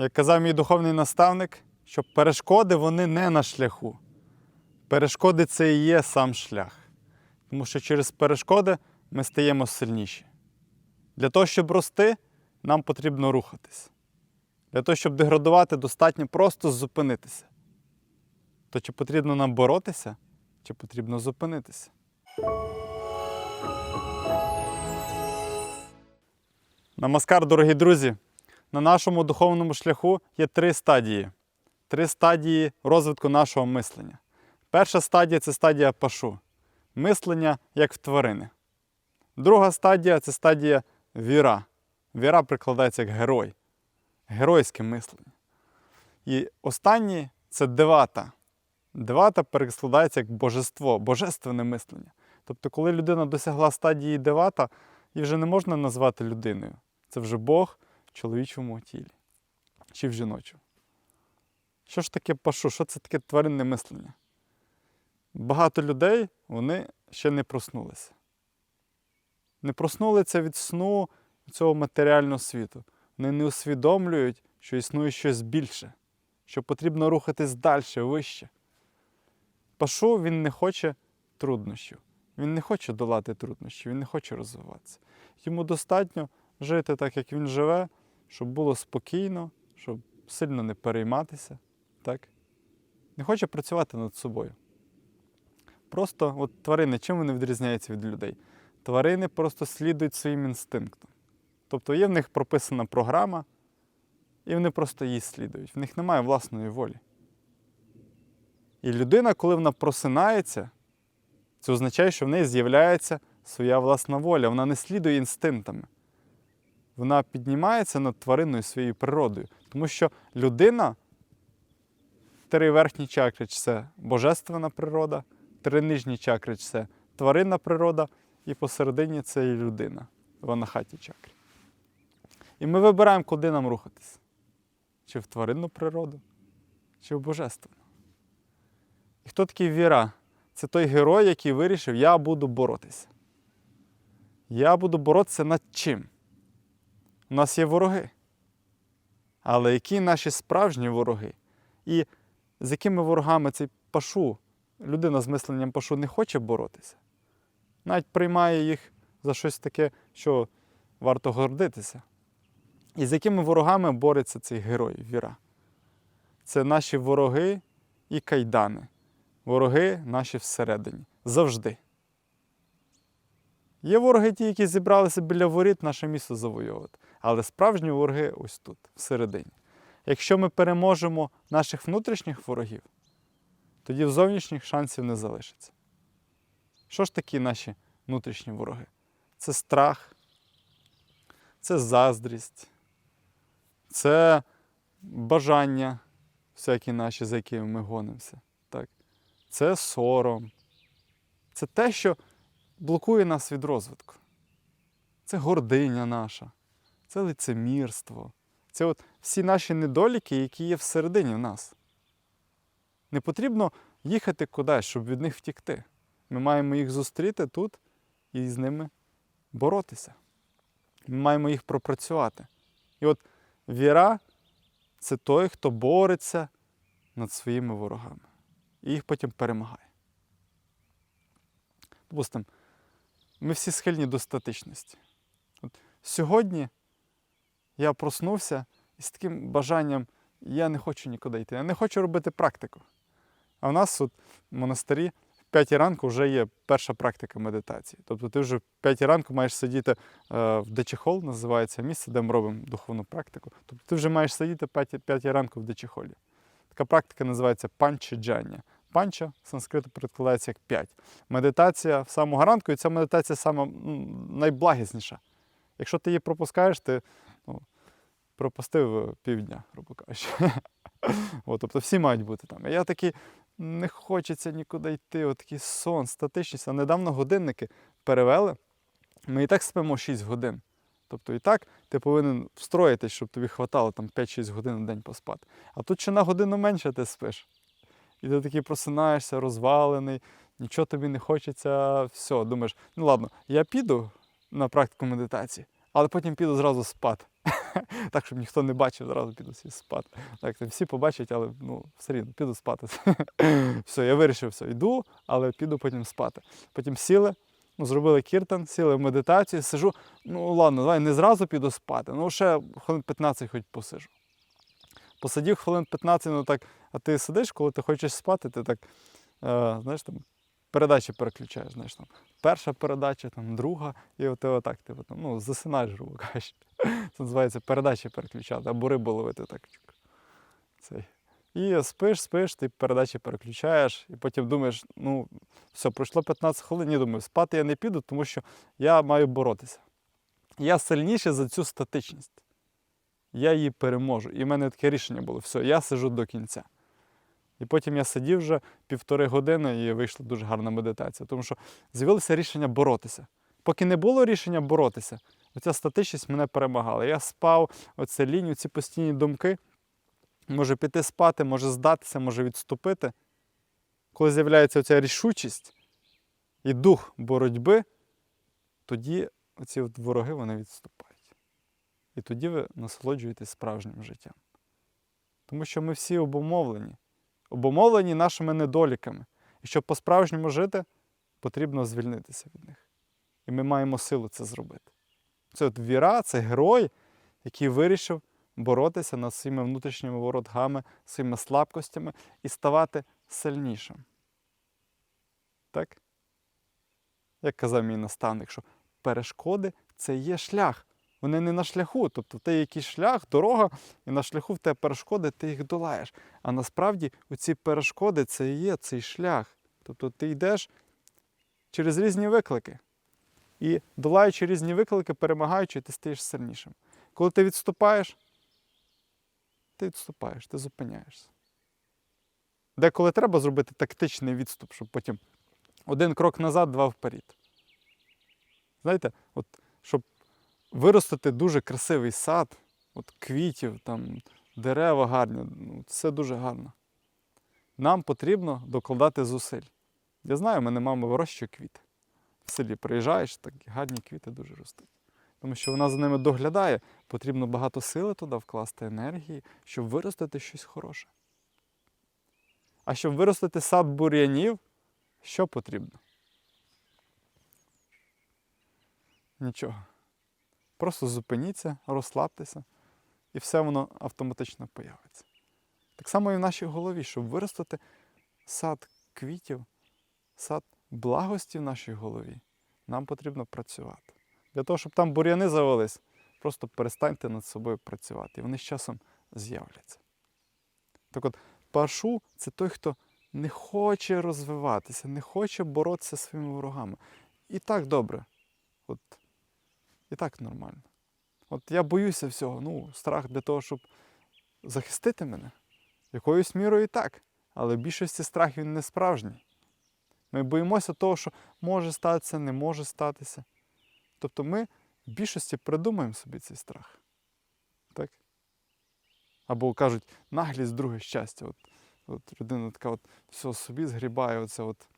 Як казав мій духовний наставник, що перешкоди вони не на шляху. Перешкоди це і є сам шлях. Тому що через перешкоди ми стаємо сильніші. Для того, щоб рости, нам потрібно рухатись. Для того, щоб деградувати, достатньо просто зупинитися. То чи потрібно нам боротися, чи потрібно зупинитися? Намаскар, дорогі друзі! На нашому духовному шляху є три стадії. Три стадії розвитку нашого мислення. Перша стадія це стадія пашу. Мислення як в тварини. Друга стадія це стадія віра. Віра прикладається як герой. Геройське мислення. І останнє це девата. Девата перекладається як божество, божественне мислення. Тобто, коли людина досягла стадії девата, її вже не можна назвати людиною. Це вже Бог в чоловічому тілі чи в жіночому. Що ж таке пашу? Що це таке тваринне мислення? Багато людей вони ще не проснулися. Не проснулися від сну цього матеріального світу. Вони не усвідомлюють, що існує щось більше, що потрібно рухатись далі, вище. Пашу він не хоче труднощів. Він не хоче долати труднощі, він не хоче розвиватися. Йому достатньо жити так, як він живе, щоб було спокійно, щоб сильно не перейматися. Так? Не хоче працювати над собою. Просто от тварини, чим вони відрізняються від людей? Тварини просто слідують своїм інстинктам. Тобто є в них прописана програма, і вони просто її слідують. В них немає власної волі. І людина, коли вона просинається, це означає, що в неї з'являється своя власна воля. Вона не слідує інстинктами. Вона піднімається над твариною своєю природою. Тому що людина, три верхні чакри це божественна природа, три нижні чакри це тваринна природа, і посередині це і людина в анахаті чакрі. І ми вибираємо, куди нам рухатись: чи в тваринну природу, чи в божественну. І хто такий віра? Це той герой, який вирішив, я буду боротися. Я буду боротися над чим? У нас є вороги. Але які наші справжні вороги? І з якими ворогами цей пашу, людина з мисленням пашу не хоче боротися, навіть приймає їх за щось таке, що варто гордитися. І з якими ворогами бореться цей герой віра? Це наші вороги і кайдани. Вороги наші всередині. Завжди. Є вороги ті, які зібралися біля воріт наше місто завойовувати. Але справжні вороги ось тут, всередині. Якщо ми переможемо наших внутрішніх ворогів, тоді в зовнішніх шансів не залишиться. Що ж такі наші внутрішні вороги? Це страх, це заздрість, це бажання, всякі наші, за якими ми гонимося. Так? Це сором. Це те, що блокує нас від розвитку. Це гординя наша, це лицемірство. Це от всі наші недоліки, які є всередині в нас. Не потрібно їхати кудись, щоб від них втікти. Ми маємо їх зустріти тут і з ними боротися. Ми маємо їх пропрацювати. І от віра це той, хто бореться над своїми ворогами. І їх потім перемагає. Допустимо, ми всі схильні до статичності. От сьогодні я проснувся із таким бажанням, я не хочу нікуди йти, я не хочу робити практику. А в нас тут в монастирі в 5 ранку вже є перша практика медитації. Тобто ти вже в 5 ранку маєш сидіти е, в дечехол, називається місце, де ми робимо духовну практику. Тобто ти вже маєш сидіти в 5, 5 ранку в дечехолі. Така практика називається панчаджання. Панча санскриту перекладається як п'ять. Медитація в самого ранку, і ця медитація сама найблагісніша. Якщо ти її пропускаєш, ти ну, пропустив півдня, грубо кажучи. От, тобто всі мають бути там. А я такий, не хочеться нікуди йти, от такий сон, статичність. А недавно годинники перевели. Ми і так спимо 6 годин. Тобто і так ти повинен встроїтись, щоб тобі хватало там 5-6 годин на день поспати. А тут ще на годину менше ти спиш. І ти такий просинаєшся, розвалений, нічого тобі не хочеться, все, думаєш, ну ладно, я піду на практику медитації, але потім піду зразу спати. Так, щоб ніхто не бачив, зразу піду всі спати. Так, всі побачать, але ну, все рівно, піду спати. все, я вирішив, все, йду, але піду потім спати. Потім сіли, ну, зробили кіртан, сіли в медитацію, сижу. Ну ладно, давай не зразу піду спати. Ну, ще хвилин 15 хоч посижу. Посидів хвилин 15, ну так, а ти сидиш, коли ти хочеш спати, ти так, е, знаєш, там, передачі переключаєш. Знаєш, там, перша передача, там, друга, і от ти отак, типу, там, ну, засинаєш, грубо кажучи. Це називається передачі переключати, або рибу ловити так. Цей. І спиш, спиш, ти передачі переключаєш, і потім думаєш, ну, все, пройшло 15 хвилин, і думаю, спати я не піду, тому що я маю боротися. Я сильніший за цю статичність. Я її переможу. І в мене таке рішення було: все, я сижу до кінця. І потім я сидів вже півтори години і вийшла дуже гарна медитація, тому що з'явилося рішення боротися. Поки не було рішення боротися, оця статичність мене перемагала. Я спав, оце лінію, ці постійні думки. Може піти спати, може здатися, може відступити. Коли з'являється оця рішучість і дух боротьби, тоді оці от вороги вони відступають. І тоді ви насолоджуєтесь справжнім життям. Тому що ми всі обумовлені, обумовлені нашими недоліками. І щоб по-справжньому жити, потрібно звільнитися від них. І ми маємо силу це зробити. Це от віра, це герой, який вирішив боротися над своїми внутрішніми воротгами, своїми слабкостями і ставати сильнішим. Так? Як казав мій наставник, що перешкоди це є шлях. Вони не на шляху. Тобто в тебе якийсь шлях, дорога, і на шляху в тебе перешкоди, ти їх долаєш. А насправді ці перешкоди це і є цей шлях. Тобто ти йдеш через різні виклики. І долаючи різні виклики, перемагаючи, ти стаєш сильнішим. Коли ти відступаєш, ти відступаєш, ти зупиняєшся. Деколи треба зробити тактичний відступ, щоб потім один крок назад, два вперед. Знаєте, от, щоб виростити дуже красивий сад, от квітів, там, дерева гарні, ну, це дуже гарно. Нам потрібно докладати зусиль. Я знаю, в мене мама вирощує квіти. В селі приїжджаєш, так гарні квіти дуже ростуть. Тому що вона за ними доглядає, потрібно багато сили туди вкласти енергії, щоб виростити щось хороше. А щоб виростити сад бур'янів, що потрібно? Нічого. Просто зупиніться, розслабтеся, і все воно автоматично появиться. Так само і в нашій голові, щоб виростити сад квітів, сад благості в нашій голові, нам потрібно працювати. Для того, щоб там бур'яни завелись, просто перестаньте над собою працювати, і вони з часом з'являться. Так от, Пашу це той, хто не хоче розвиватися, не хоче боротися зі своїми ворогами. І так добре. От, і так нормально. От я боюся всього. Ну, страх для того, щоб захистити мене. Якоюсь мірою і так. Але в більшості страх він не справжній. Ми боїмося того, що може статися, не може статися. Тобто ми в більшості придумаємо собі цей страх. Так? Або кажуть, наглість друге щастя. От, от людина така от все собі згрібає, оце от,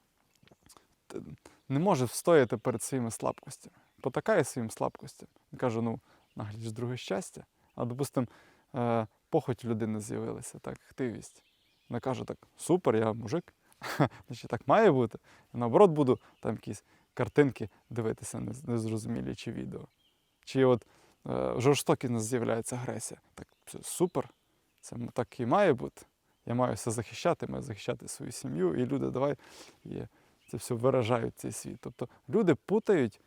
не може встояти перед своїми слабкостями. Потакає своїм слабкостям. І каже, ну, наглість друге щастя. А допустимо, е, похоть людини з'явилася, так, хтивість. Вона каже так, супер, я мужик. Значить, так має бути. Я наоборот буду там якісь картинки дивитися, незрозумілі чи відео. Чи от е, жорстокі нас з'являється агресія. Так, все, супер. Це так і має бути. Я маю все захищати, маю захищати свою сім'ю, і люди давай і це все виражають цей світ. Тобто люди путають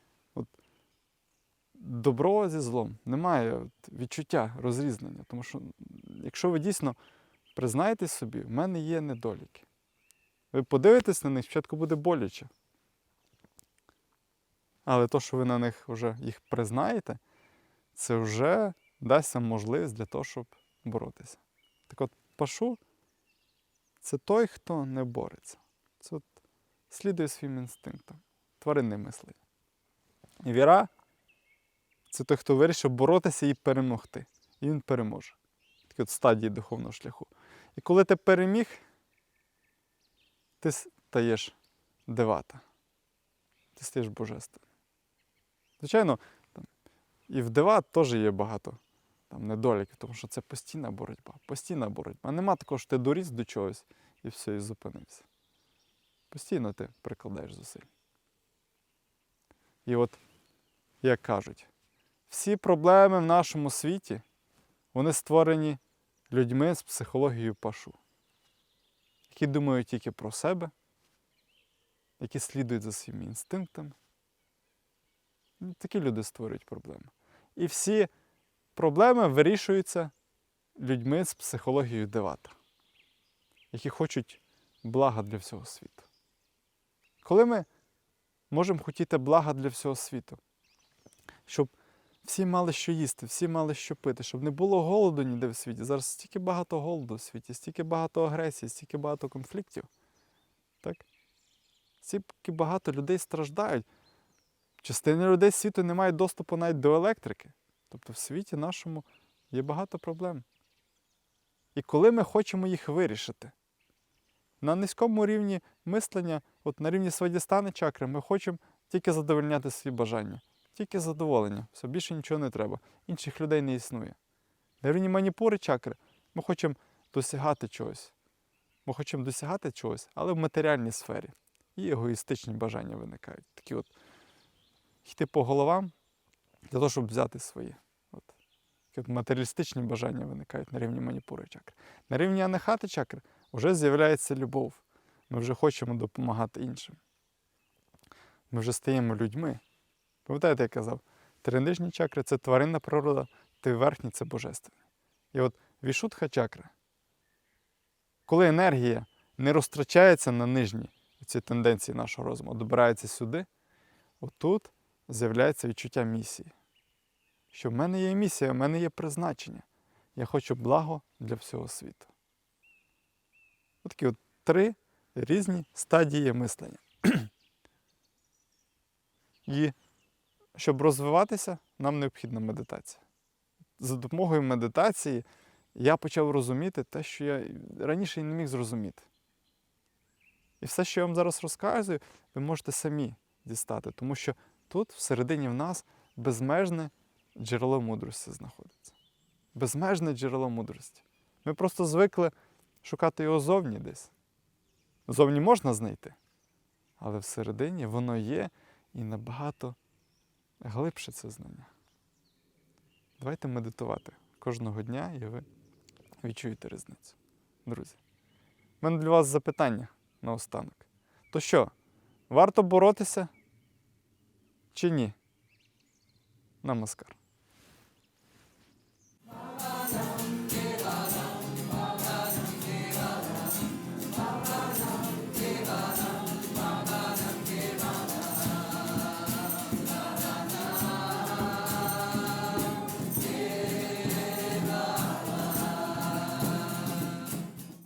добро зі злом. Немає відчуття розрізнення. Тому що, якщо ви дійсно признаєтесь собі, в мене є недоліки. Ви подивитесь на них, спочатку буде боляче. Але то, що ви на них вже їх признаєте, це вже дасть вам можливість для того, щоб боротися. Так от, пашу це той, хто не бореться. Це от слідує своїм інстинктам, тваринне мислення. І віра це той, хто вирішив боротися і перемогти. І він переможе. Такі от стадії духовного шляху. І коли ти переміг, ти стаєш девата. Ти стаєш божественним. Звичайно, там, І в дива теж є багато там, недоліків, тому що це постійна боротьба. Постійна боротьба. Нема такого, що ти доріс до чогось і все, і зупинився. Постійно ти прикладаєш зусиль. І от, як кажуть, всі проблеми в нашому світі, вони створені людьми з психологією пашу, які думають тільки про себе, які слідують за своїми інстинктами. Ну, Такі люди створюють проблеми. І всі проблеми вирішуються людьми з психологією девата, які хочуть блага для всього світу. Коли ми можемо хотіти блага для всього світу, щоб всі мали що їсти, всі мали що пити, щоб не було голоду ніде в світі. Зараз стільки багато голоду в світі, стільки багато агресії, стільки багато конфліктів. Так? Стільки багато людей страждають. Частина людей світу не мають доступу навіть до електрики. Тобто в світі нашому є багато проблем. І коли ми хочемо їх вирішити, на низькому рівні мислення, от на рівні свадістани чакри, ми хочемо тільки задовольняти свої бажання, тільки задоволення. Все більше нічого не треба. Інших людей не існує. На рівні маніпури чакри ми хочемо досягати чогось. Ми хочемо досягати чогось, але в матеріальній сфері. І егоїстичні бажання виникають. Такі от йти по головам для того, щоб взяти своє. От. Такі от матеріалістичні бажання виникають на рівні маніпури чакри. На рівні анахати чакри вже з'являється любов. Ми вже хочемо допомагати іншим. Ми вже стаємо людьми. Пам'ятаєте, я казав, три нижні чакри це тваринна природа, три верхні це божественне. І от вішутха чакра, коли енергія не розтрачається на нижні ці тенденції нашого розуму, добирається сюди, отут з'являється відчуття місії. Що в мене є місія, в мене є призначення. Я хочу благо для всього світу. От такі от три різні стадії мислення. І щоб розвиватися, нам необхідна медитація. За допомогою медитації я почав розуміти те, що я раніше не міг зрозуміти. І все, що я вам зараз розказую, ви можете самі дістати, тому що тут, всередині в нас, безмежне джерело мудрості знаходиться. Безмежне джерело мудрості. Ми просто звикли шукати його зовні десь. Зовні можна знайти, але всередині воно є і набагато глибше це знання. Давайте медитувати кожного дня, і ви відчуєте різницю. Друзі, в мене для вас запитання наостанок. То що, варто боротися чи ні? Намаскар.